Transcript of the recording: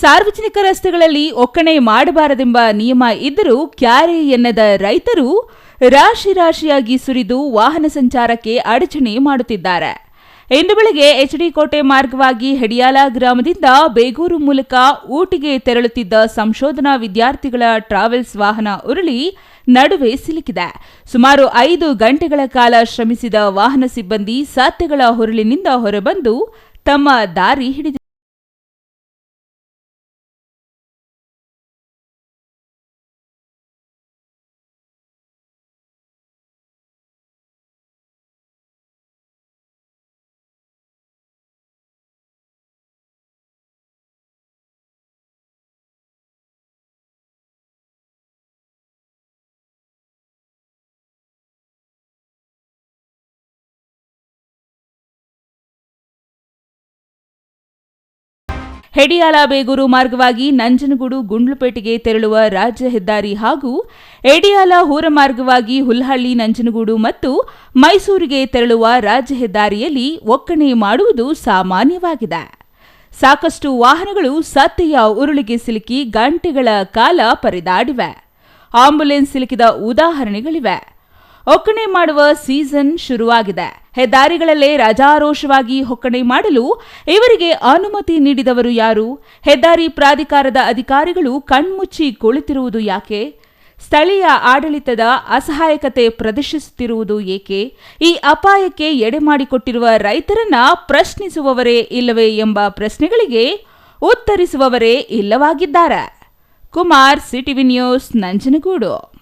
ಸಾರ್ವಜನಿಕ ರಸ್ತೆಗಳಲ್ಲಿ ಒಕ್ಕಣೆ ಮಾಡಬಾರದೆಂಬ ನಿಯಮ ಇದ್ದರೂ ಕ್ಯಾರೆ ಎನ್ನದ ರೈತರು ರಾಶಿ ರಾಶಿಯಾಗಿ ಸುರಿದು ವಾಹನ ಸಂಚಾರಕ್ಕೆ ಅಡಚಣೆ ಮಾಡುತ್ತಿದ್ದಾರೆ. ಇಂದು ಬೆಳಗ್ಗೆ ಎಚ್ಡಿಕೋಟೆ ಮಾರ್ಗವಾಗಿ ಹೆಡಿಯಾಲ ಗ್ರಾಮದಿಂದ ಬೇಗೂರು ಮೂಲಕ ಊಟಿಗೆ ತೆರಳುತ್ತಿದ್ದ ಸಂಶೋಧನಾ ವಿದ್ಯಾರ್ಥಿಗಳ ಟ್ರಾವೆಲ್ಸ್ ವಾಹನ ಉರುಳಿ ನಡುವೆ ಸಿಲುಕಿದೆ. ಸುಮಾರು ಐದು ಗಂಟೆಗಳ ಕಾಲ ಶ್ರಮಿಸಿದ ವಾಹನ ಸಿಬ್ಬಂದಿ ಸತ್ಯಗಳ ಹುರುಳಿನಿಂದ ಹೊರಬಂದು ತಮ್ಮ ದಾರಿ ಹಿಡಿದಿದ್ದಾರೆ. ಹೆಡಿಯಾಲ ಬೇಗೂರು ಮಾರ್ಗವಾಗಿ ನಂಜನಗೂಡು ಗುಂಡ್ಲುಪೇಟೆಗೆ ತೆರಳುವ ರಾಜ್ಯ ಹೆದ್ದಾರಿ ಹಾಗೂ ಎಡಿಯಾಲ ಹೂರ ಮಾರ್ಗವಾಗಿ ಹುಲ್ಹಳ್ಳಿ, ನಂಜನಗೂಡು ಮತ್ತು ಮೈಸೂರಿಗೆ ತೆರಳುವ ರಾಜ್ಯ ಹೆದ್ದಾರಿಯಲ್ಲಿ ಒಕ್ಕಣೆ ಮಾಡುವುದು ಸಾಮಾನ್ಯವಾಗಿದೆ. ಸಾಕಷ್ಟು ವಾಹನಗಳು ಸತ್ತೆಯ ಉರುಳಿಗೆ ಸಿಲುಕಿ ಗಂಟೆಗಳ ಕಾಲ ಪರಿದಾಡಿವೆ. ಆಂಬ್ಯುಲೆನ್ಸ್ ಸಿಲುಕಿದ ಉದಾಹರಣೆಗಳಿವೆ. ಒಕ್ಕಣೆ ಮಾಡುವ ಸೀಸನ್ ಶುರುವಾಗಿದೆ. ಹೆದ್ದಾರಿಗಳಲ್ಲೇ ರಜಾರೋಷವಾಗಿ ಒಕ್ಕಣೆ ಮಾಡಲು ಇವರಿಗೆ ಅನುಮತಿ ನೀಡಿದವರು ಯಾರು? ಹೆದ್ದಾರಿ ಪ್ರಾಧಿಕಾರದ ಅಧಿಕಾರಿಗಳು ಕಣ್ಮುಚ್ಚಿ ಕುಳಿತಿರುವುದು ಯಾಕೆ? ಸ್ಥಳೀಯ ಆಡಳಿತದ ಅಸಹಾಯಕತೆ ಪ್ರದರ್ಶಿಸುತ್ತಿರುವುದು ಏಕೆ? ಈ ಅಪಾಯಕ್ಕೆ ಎಡೆಮಾಡಿಕೊಟ್ಟಿರುವ ರೈತರನ್ನ ಪ್ರಶ್ನಿಸುವವರೇ ಇಲ್ಲವೇ ಎಂಬ ಪ್ರಶ್ನೆಗಳಿಗೆ ಉತ್ತರಿಸುವವರೇ ಇಲ್ಲವಾಗಿದ್ದಾರೆ. Kumar CTV news, Nanjangud.